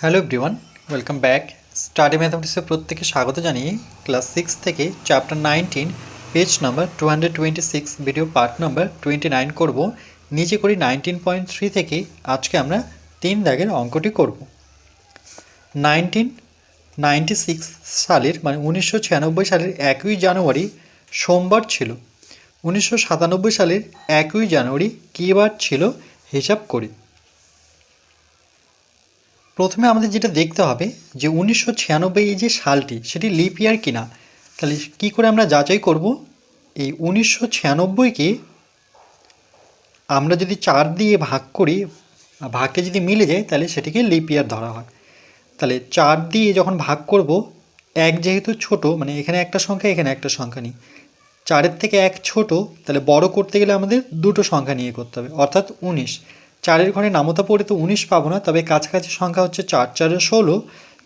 Hello everyone welcome back study ম্যাথামেটিক্সের প্রত্যেকে স্বাগত জানিয়ে ক্লাস সিক্স থেকে chapter nineteen page number two hundred twenty six video part number twenty nine করব। নিচে করি নাইনটিন পয়েন্ট থ্রি থেকে আজকে আমরা তিন দাগের অঙ্কটি করব। নাইনটিন নাইনটি সিক্স সালের মানে উনিশশো ছিয়ানব্বই সালের একই জানুয়ারি সোমবার ছিল। উনিশশো সাতানব্বই সালের একই জানুয়ারি কী বার ছিল? হিসাব করি। প্রথমে আমাদের যেটা দেখতে হবে যে উনিশশো ছিয়ানব্বই যে সালটি, সেটি লিপ ইয়ার কিনা? তাহলে কী করে আমরা যাচাই করব? এই উনিশশো ছিয়ানব্বইকে আমরা যদি চার দিয়ে ভাগ করি, ভাগকে যদি মিলে যায়, তাহলে সেটিকে লিপ ইয়ার ধরা হয়। তাহলে চার দিয়ে যখন ভাগ করব, এক যেহেতু ছোট মানে এখানে একটা সংখ্যা, এখানে একটা সংখ্যা নিই। চারের থেকে এক ছোট, তাহলে বড় করতে গেলে আমাদের দুটো সংখ্যা নিয়ে করতে হবে, অর্থাৎ উনিশ। চারের ঘরে নামতা পড়ে তো উনিশ পাবো না, তবে কাছাকাছি সংখ্যা হচ্ছে চার। চারে ষোলো,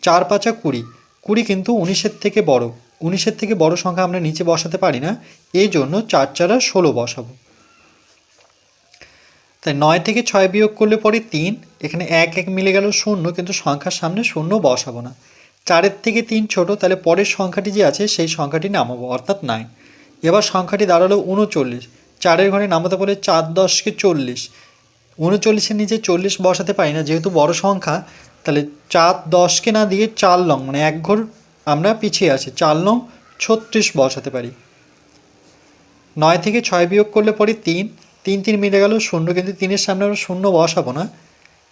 চার পাঁচা কুড়ি। কুড়ি কিন্তু উনিশের থেকে বড়। উনিশের থেকে বড় সংখ্যা আমরা নিচে বসাতে পারি না, এই জন্য চার, চারা ষোলো বসাবো। তাই নয় থেকে ছয় বিয়োগ করলে পরে তিন, এখানে এক এক মিলে গেল শূন্য, কিন্তু সংখ্যার সামনে শূন্য বসাবো না। চারের থেকে তিন ছোট, তাহলে পরের সংখ্যাটি যে আছে, সেই সংখ্যাটি নামাবো, অর্থাৎ নাইন এবার সংখ্যাটি দাঁড়াল উনচল্লিশ। চারের ঘরে নামাতে বলে চার দশকে চল্লিশ। উনচল্লিশের নিচে চল্লিশ বসাতে পারি না, যেহেতু বড় সংখ্যা, তাহলে চার দশকে না দিয়ে চার লং মানে এক ঘর আমরা পিছিয়ে আছি, চার লং ছত্রিশ বসাতে পারি। নয় থেকে ছয় বিয়োগ করলে পরে তিন তিন তিন মিলে গেল শূন্য, কিন্তু তিনের সামনে আমরা শূন্য বসাবো না।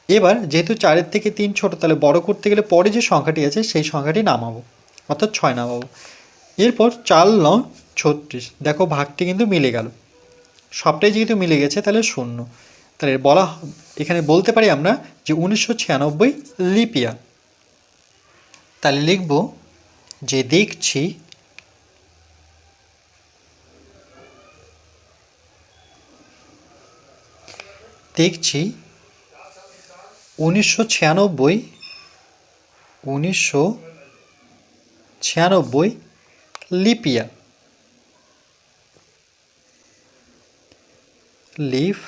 এবার যেহেতু চারের থেকে তিন ছোট, তাহলে বড় করতে গেলে পরে যে সংখ্যাটি আছে, সেই সংখ্যাটি নামাবো, অর্থাৎ ছয় নামাবো। এরপর চার লং ছত্রিশ, দেখো ভাগটি কিন্তু মিলে গেল। সবটাই যেহেতু মিলে গেছে, তাহলে শূন্য। তাহলে বলা, এখানে বলতে পারি আমরা যে উনিশশো ছিয়ানব্বই লিপিয়া। তাহলে লিখব যে দেখছি দেখছি উনিশশো ছিয়ানব্বই উনিশশো ছিয়ানব্বই লিপিয়া। লিফ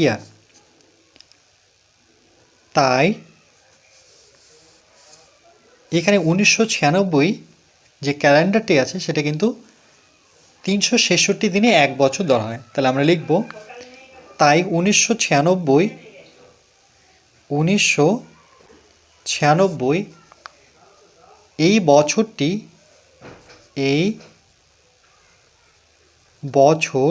ইয়ার তাই এখানে উনিশশো ছিয়ানব্বই যে ক্যালেন্ডারটি আছে, সেটা কিন্তু তিনশো ছেষট্টি দিনে এক বছর ধরা হয়। তাহলে আমরা লিখব, তাই উনিশশো ছিয়ানব্বই উনিশশো ছিয়ানব্বই, এই বছরটি, এই বছর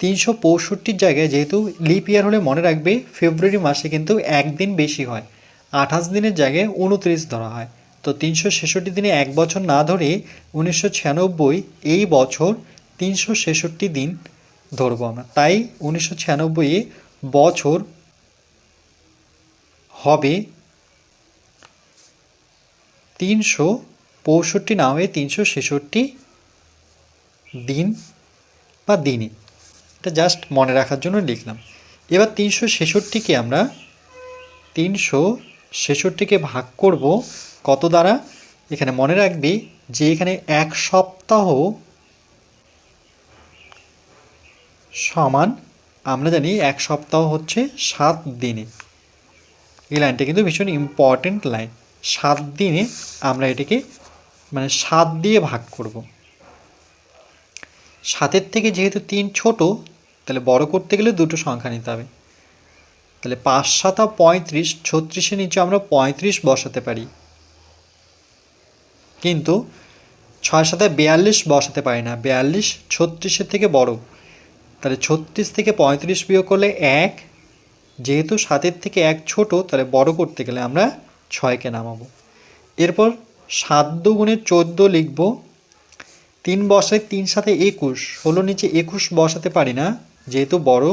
তিনশো পঁয়ষট্টির জায়গায় যেহেতু লিপ ইয়ার হলে মনে রাখবে ফেব্রুয়ারি মাসে কিন্তু একদিন বেশি হয়। আঠাশ দিনের জায়গায় উনত্রিশ ধরা হয়। তো তিনশো ছেষট্টি দিনে এক বছর না ধরে উনিশশো ছিয়ানব্বই এই বছর তিনশো ছেষট্টি দিন ধরবো আমরা। তাই উনিশশো ছিয়ানব্বইয়ে বছর হবে তিনশো পঁয়ষট্টি না হয়ে তিনশো ছেষট্টি দিন বা দিনে। এটা জাস্ট মনে রাখার জন্য লিখলাম। এবার তিনশো ছেষট্টিকে আমরা তিনশো ছেষট্টিকে ভাগ করব কত দ্বারা? এখানে মনে রাখবি যে এখানে এক সপ্তাহ সমান, আমরা জানি এক সপ্তাহ হচ্ছে সাত দিনে। এই লাইনটা কিন্তু ভীষণ ইম্পর্টেন্ট লাইন সাত দিনে আমরা এটাকে মানে সাত দিয়ে ভাগ করব। সাতের থেকে যেহেতু তিন ছোট, তাহলে বড় করতে গেলে দুটো সংখ্যা নিতে হবে। তাহলে পাঁচ সাতা পঁয়ত্রিশ, ছত্রিশের নিচে আমরা পঁয়ত্রিশ বসাতে পারি। কিন্তু ছয় সাতায় বিয়াল্লিশ বসাতে পারি না। বিয়াল্লিশ ছত্রিশের থেকে বড়। তাহলে ছত্রিশ থেকে পঁয়ত্রিশ বিয়োগ করলে এক। যেহেতু সাতের থেকে এক ছোট, তাহলে বড় করতে গেলে আমরা ছয়কে নামাবো। এরপর সাত দুগুণে চোদ্দ লিখব। তিন বসায় তিন সাথে একুশ, ষোলো নিচে একুশ বসাতে পারি না, যেহেতু বড়,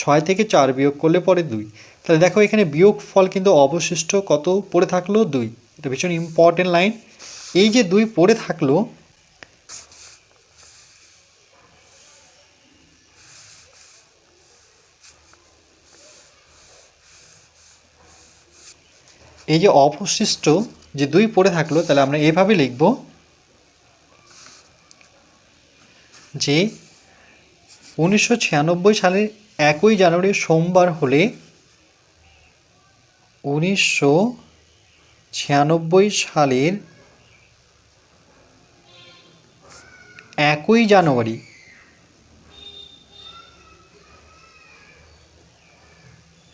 ছয় থেকে চার বিয়োগ করলে পরে দুই। তাহলে দেখো এখানে বিয়োগ ফল কিন্তু অবশিষ্ট কত পড়ে থাকল? দুই। এটা ভীষণ ইম্পর্টেন্ট লাইন এই যে দুই পড়ে থাকল, এই যে অবশিষ্ট যে দুই পড়ে থাকল, তাহলে আমরা এভাবে লিখব যে উনিশশো ছিয়ানব্বই সালের একই জানুয়ারি সোমবার হলে উনিশশো ছিয়ানব্বই সালের একই জানুয়ারি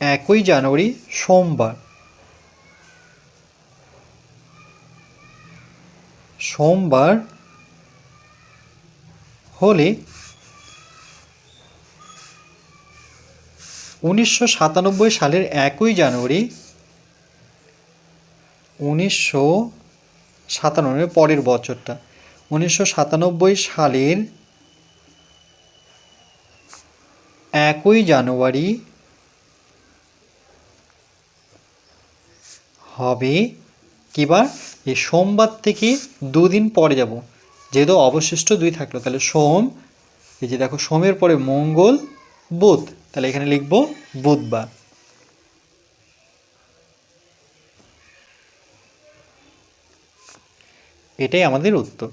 একই জানুয়ারি সোমবার সোমবার হলে উনিশশো সাতানব্বই সালের একই জানুয়ারি উনিশশো সাতানব্বই পরের বছরটা। উনিশশো সাতানব্বই সালের একই জানুয়ারি হবে কিবার? এই সোমবার থেকে দুদিন পরে যাব। যেহেতু অবশিষ্ট দুই থাকল, তাহলে সোম, এই যে দেখো সোমের পরে মঙ্গল, বুধ, তাহলে এখানে লিখব বুধবার। এটাই আমাদের উত্তর।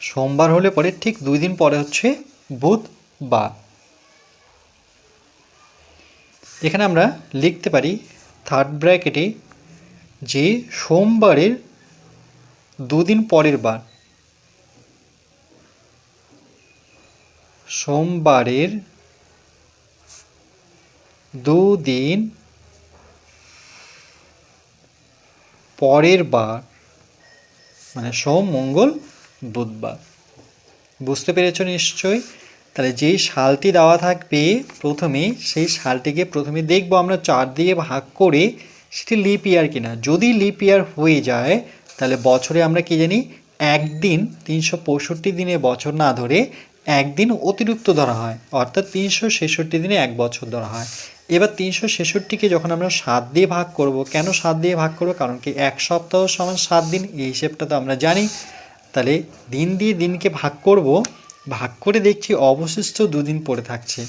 সোমবার হলে পরে ঠিক দুই দিন পরে হচ্ছে বুধবার। এখানে আমরা লিখতে পারি থার্ড ব্র্যাকেটে যে সোমবারের দুদিন পরের বার, সোমবারের দুদিন পরের বার মানে সোম, মঙ্গল, বুধবার। বুঝতে পেরেছ নিশ্চয়ই? তাহলে যেই শালটি দেওয়া থাকবে প্রথমে, সেই শালটিকে প্রথমে দেখব আমরা চার দিয়ে ভাগ করে সেটি লিপ ইয়ার কিনা। যদি লিপ ইয়ার হয়ে যায়, তাহলে বছরে আমরা কি জানি, একদিন তিনশো পঁয়ষট্টি দিনে বছর না ধরে একদিন অতিরিক্ত ধরা হয়। অর্থাৎ তিনশো ছেষট্টি দিনে এক বছর ধরা হয়। এবার তিনশো ছেষট্টিকে যখন আমরা সাত দিয়ে ভাগ করব, কেন সাত দিয়ে ভাগ করব? কারণ কি এক সপ্তাহ সমান সাত দিন, এই হিসেবটা তো আমরা জানি। তাহলে দিন দিয়ে দিনকে ভাগ করব ভাগ করে দেখছি, অবশিষ্ট দুদিন পড়ে থাকছে।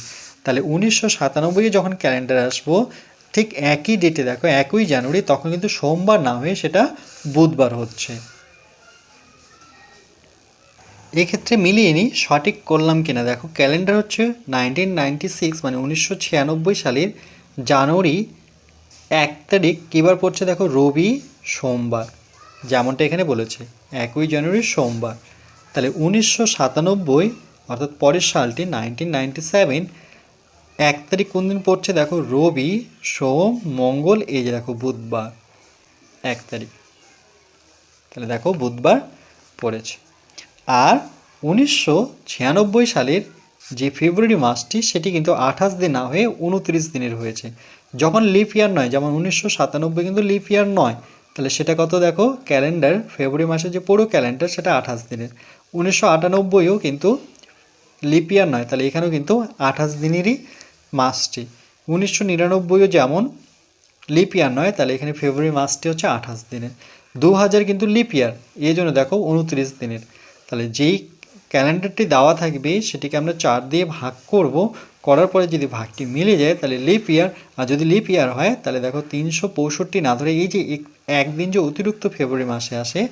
তাহলে উনিশশো সাতানব্বইয়ে যখন ক্যালেন্ডার আসব, ঠিক একই ডেটে, দেখো একই জানুয়ারি, তখন কিন্তু সোমবার না হয়ে সেটা বুধবার হচ্ছে। এক্ষেত্রে মিলিয়ে নিই, সঠিক করলাম কিনা, দেখো ক্যালেন্ডার হচ্ছে নাইনটিন নাইনটি সিক্স মানে উনিশশো ছিয়ানব্বই সালের জানুয়ারি এক তারিখ, কীবার পড়ছে, দেখো রবি সোমবার, যেমনটা এখানে বলেছে, একই জানুয়ারি সোমবার। তাহলে উনিশশো সাতানব্বই, অর্থাৎ পরের সালটি নাইনটিন নাইনটি সেভেন, এক তারিখ কোন দিন পড়ছে? দেখো, রবি, সোম, মঙ্গল, এই যে দেখো বুধবার, এক তারিখ। তাহলে দেখো বুধবার পড়েছে। আর উনিশশো ছিয়ানব্বই সালের যে ফেব্রুয়ারি মাসটি, সেটি কিন্তু আঠাশ দিন না হয়ে উনত্রিশ দিনের হয়েছে। যখন লিপ ইয়ার নয়, যেমন উনিশশো সাতানব্বই কিন্তু লিপ ইয়ার নয় তাহলে সেটা কত দেখো? ক্যালেন্ডার, ফেব্রুয়ারি মাসের যে পুরো ক্যালেন্ডার সেটা আঠাশ দিনের। উনিশশো আটানব্বইও কিন্তু লিপিয়ার নয়, তাহলে এখানেও কিন্তু আঠাশ দিনেরই মাসটি। উনিশশো নিরানব্বইও যেমন লিপিয়ার নয়, তাহলে এখানে ফেব্রুয়ারি মাসটি হচ্ছে আঠাশ দিনের। দু হাজার কিন্তু লিপিয়ার এই জন্য দেখো উনত্রিশ দিনের। তাহলে যেই ক্যালেন্ডারটি দেওয়া থাকবে, সেটিকে আমরা চার দিয়ে ভাগ করব। করার পরে যদি ভাগটি মিলে যায়, তাহলে লিপ ইয়ার আর যদি লিপ ইয়ার হয়, তাহলে দেখো তিনশো পঁয়ষট্টি না ধরে এই যে এক- একদিন যে অতিরিক্ত ফেব্রুয়ারি মাসে আসে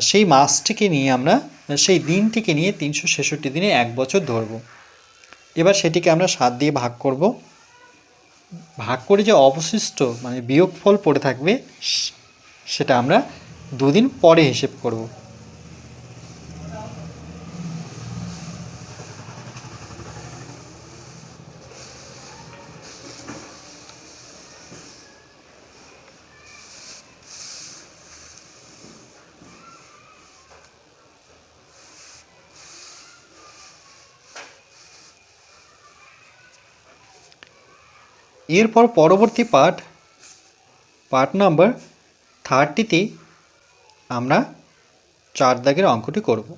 সেই মাসটিকে নিয়ে আমরা, সেই দিনটিকে নিয়ে তিনশো ছেষট্টি দিনে এক বছর ধরবো। এবার সেটিকে আমরা সাত দিয়ে ভাগ করব। ভাগ করে যে অবশিষ্ট মানে বিয়োগফল পড়ে থাকবে, সেটা আমরা দুদিন পরে হিসেব করব। এরপর পরবর্তী পার্ট পার্ট নাম্বার থার্টিতে আমরা চার দাগের অঙ্কটি করব।